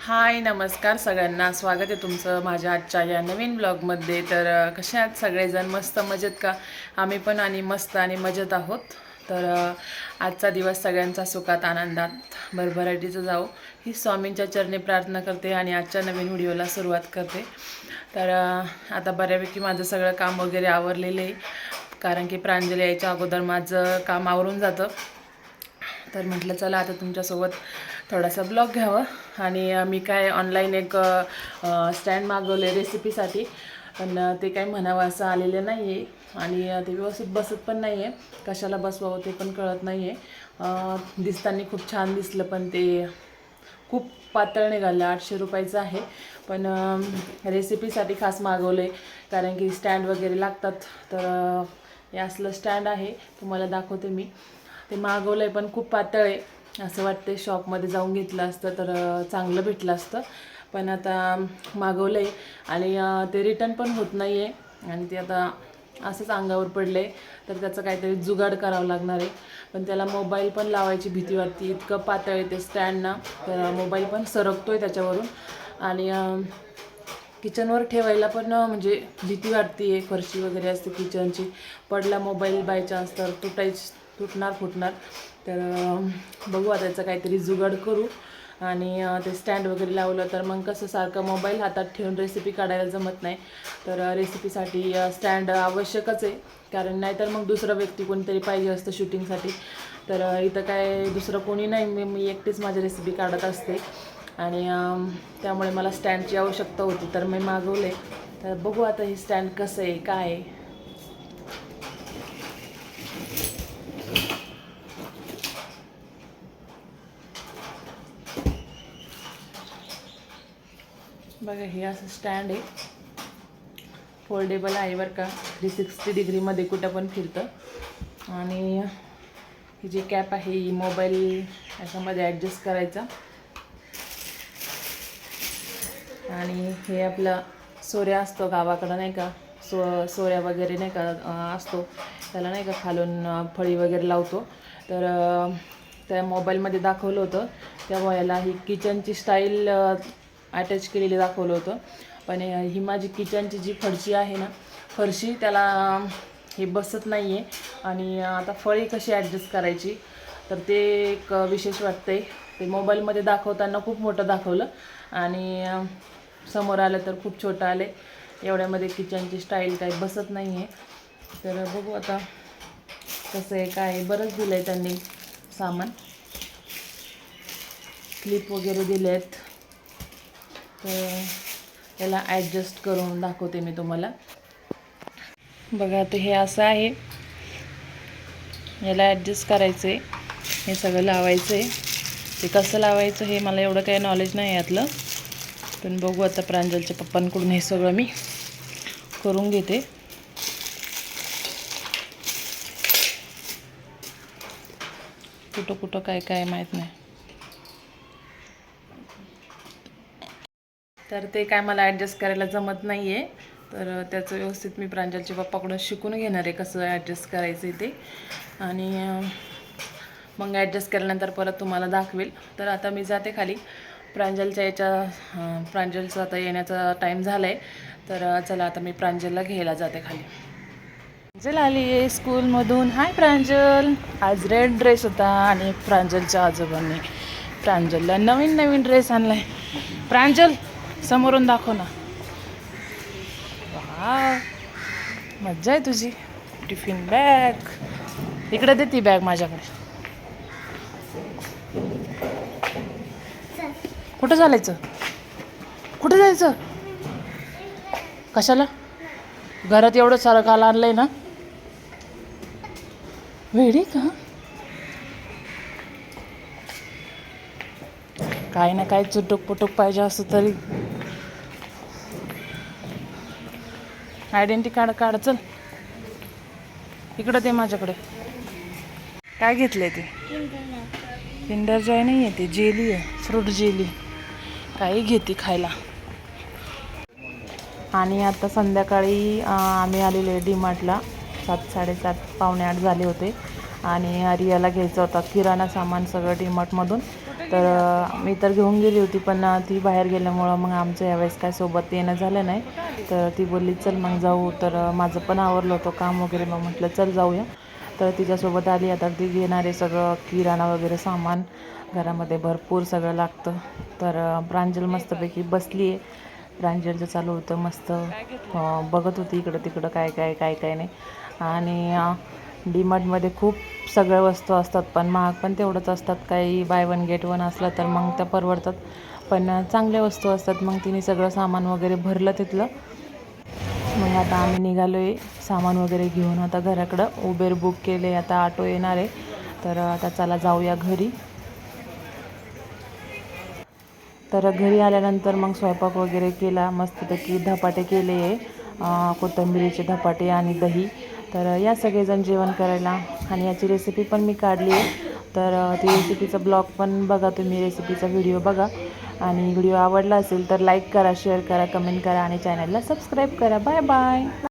हाय नमस्कार सगळ्यांना. स्वागत आहे तुमचं माझ्या आजच्या या नवीन ब्लॉगमध्ये. तर कसे आहात सगळेजण? मस्त मजेत का? आम्ही पण आणि मस्त आणि मजेत आहोत. तर आजचा दिवस सगळ्यांचा सुखात आनंदात भरभराटीचं जाऊ ही स्वामींच्या चरणी प्रार्थना करते आणि आजच्या नवीन व्हिडिओला सुरुवात करते. तर आता बऱ्यापैकी माझं सगळं काम वगैरे आवरलेलं आहे. कारण की प्रांजली यायच्या अगोदर माझं काम आवरून जातं. तर म्हटलं चला आता तुमच्यासोबत थोडासा ब्लॉग घ्यावा. आणि मी काय ऑनलाईन एक स्टँड मागवले रेसिपीसाठी पण ते काय म्हणावं असं आलेलं नाही आहे आणि ते व्यवस्थित बसत पण नाही आहे कशाला बसवावं ते पण कळत नाही आहे दिसताना खूप छान दिसलं पण ते खूप पातळ निघालं. आठशे रुपयाचं आहे. पण रेसिपीसाठी खास मागवलं आहे कारण की स्टँड वगैरे लागतात. तर हे असलं स्टँड आहे. तुम्हाला दाखवते मी. ते मागवलं आहे पण खूप पातळ आहे. असं वाटते शॉपमध्ये जाऊन घेतलं असतं तर चांगलं भेटलं असतं. पण आता मागवलं आहे आणि ते रिटर्न पण होत नाही आहे आणि ते आता असंच अंगावर पडले तर त्याचं काहीतरी जुगाड करावं लागणार आहे. पण त्याला मोबाईल पण लावायची भीती वाटते. इतकं पातळ येते ते तर मोबाईल पण सरकतो आहे त्याच्यावरून. आणि किचनवर ठेवायला पण म्हणजे भीती वाटते आहे फरशी वगैरे असते किचनची पडला मोबाईल बाय चान्स तर तुटायच तुटणार फुटणार. तर बघू आता त्याचं काहीतरी जुगाड करू. आणि ते स्टँड वगैरे लावलं तर मग कसं सारखं मोबाईल हातात ठेवून रेसिपी काढायला जमत नाही. तर रेसिपीसाठी स्टँड आवश्यकच आहे. कारण नाहीतर मग दुसरं व्यक्ती कोणीतरी पाहिजे असतं शूटिंगसाठी तर इथं काय दुसरं कोणी नाही. मी मी एकटीच माझी रेसिपी काढत असते. आणि त्यामुळे मला स्टँडची आवश्यकता होती. तर मी मागवले. तर बघू आता हे स्टँड कसं आहे काय आहे. बघा हे असं स्टँड आहे. फोल्डेबल आहे बरं का. थ्री सिक्स्टी डिग्रीमध्ये कुठं पण फिरतं. आणि ही जी कॅप आहे ही मोबाईल याच्यामध्ये ॲडजस्ट करायचा. आणि हे आपला सोऱ्या असतो गावाकडं नाही का? सो सोऱ्या वगैरे नाही का असतो. त्याला नाही का खालून फळी वगैरे लावतो. तर त्या मोबाईलमध्ये दाखवलं होतं. त्या याला ही किचनची स्टाईल अटॅच केलेली दाखवलं होतं. पण ही माझी किचनची जी फरशी आहे ना फरशी त्याला हे बसत नाही आहे आणि आता फळे कशी ॲडजस्ट करायची तर ते एक विशेष वाटतं आहे ते मोबाईलमध्ये दाखवताना खूप मोठं दाखवलं. आणि समोर आलं तर खूप छोटं आले एवढ्यामध्ये किचनची स्टाईल काही बसत नाही आहे तर बघू आता कसं आहे काय बरंच दिलं आहे त्यांनी सामान. क्लिप वगैरे दिले आहेत तर याला ॲडजस्ट करून दाखवते मी तुम्हाला. बघा आता हे असं आहे. याला ॲडजस्ट करायचं आहे हे सगळं लावायचं आहे ते कसं लावायचं हे मला एवढं काही नॉलेज नाही यातलं. पण बघू आता प्रांजलच्या पप्पांकडून हे सगळं मी करून घेते. कुठं कुठं काय काय माहीत नाही. तर ते काय मला ॲडजस्ट करायला जमत नाही आहे तर त्याचं व्यवस्थित मी प्रांजलच्या पप्पाकडून शिकून घेणार आहे कसं ॲडजस्ट करायचं आहे ते. आणि मग ॲडजस्ट केल्यानंतर परत तुम्हाला दाखवेल. तर आता मी जाते खाली. प्रांजलच्या याच्या प्रांजलचं प्रांजलचा आता येण्याचा टाईम झाला आहे तर चला आता मी प्रांजलला घ्यायला जाते खाली. प्रांजल आली आहे स्कूलमधून. हाय प्रांजल. आज रेड ड्रेस होता आणि प्रांजलच्या आजोबांनी प्रांजलला नवीन नवीन ड्रेस आणला आहे प्रांजल समोरून दाखव ना. वा मज्जा आहे तुझी. टिफिन बॅग इकडे दे ती बॅग माझ्याकडे. कुठं चालायचं? कुठं जायचं? कशाला? घरात एवढं सारं काल आणलंय ना. वेडी का? काय ना काय चुटूक पुटूक पाहिजे असं तरी. आयडेंटी कार्ड काढ चल. इकडं ते माझ्याकडे. काय घेतलंय ते? किंडर जॉय नाही आहे ते जेली आहे फ्रूट जेली काही घेते खायला. आणि आता संध्याकाळी आम्ही आलेले डी मार्टला सात साडेसात पावणे आठ झाले होते. आणि रियाला घ्यायचं होता. किराणा सामान सगळं डी मार्टमधून तर मी तर घेऊन गेली होती पण ती बाहेर गेल्यामुळं मग आमचं यावेळेस काय सोबत येणं झालं नाही. तर ती बोलली चल मग जाऊ. तर माझं पण आवरलं होतं काम वगैरे मग म्हटलं चल जाऊया. तर तिच्यासोबत आली. आता ती घेणारे सगळं किराणा वगैरे सामान. घरामध्ये भरपूर सगळं लागतं. तर प्रांजल मस्तपैकी बसली आहे. प्रांजलचं चालू होतं मस्त. बघत होती इकडं तिकडं काय काय काय काय नाही. आणि डीमार्टमध्ये खूप सगळ्या वस्तू असतात पण महाग पण तेवढंच असतात. काही बाय वन गेट वन असलं तर मग त्या परवडतात. पण चांगल्या वस्तू असतात. मग तिने सगळं सामान वगैरे भरलं तिथलं. मग आता आम्ही निघालो आहे सामान वगैरे घेऊन. आता घराकडं उबेर बुक केले आता ऑटो येणार आहे. तर आता चला जाऊया घरी. तर घरी आल्यानंतर मग स्वयंपाक वगैरे केला. मस्तपैकी धपाटे केले. आहे कोथिंबिरीचे धपाटे आणि दही. तर या सगळेजण जेवण करायला. आणि याची रेसिपी पण मी काढली आहे. तर ती रेसिपीचा ब्लॉग पण बघा तुम्ही रेसिपीचा व्हिडिओ बघा. आणि व्हिडिओ आवडला असेल तर लाईक करा शेअर करा कमेंट करा आणि चॅनलला सबस्क्राईब करा. Bye bye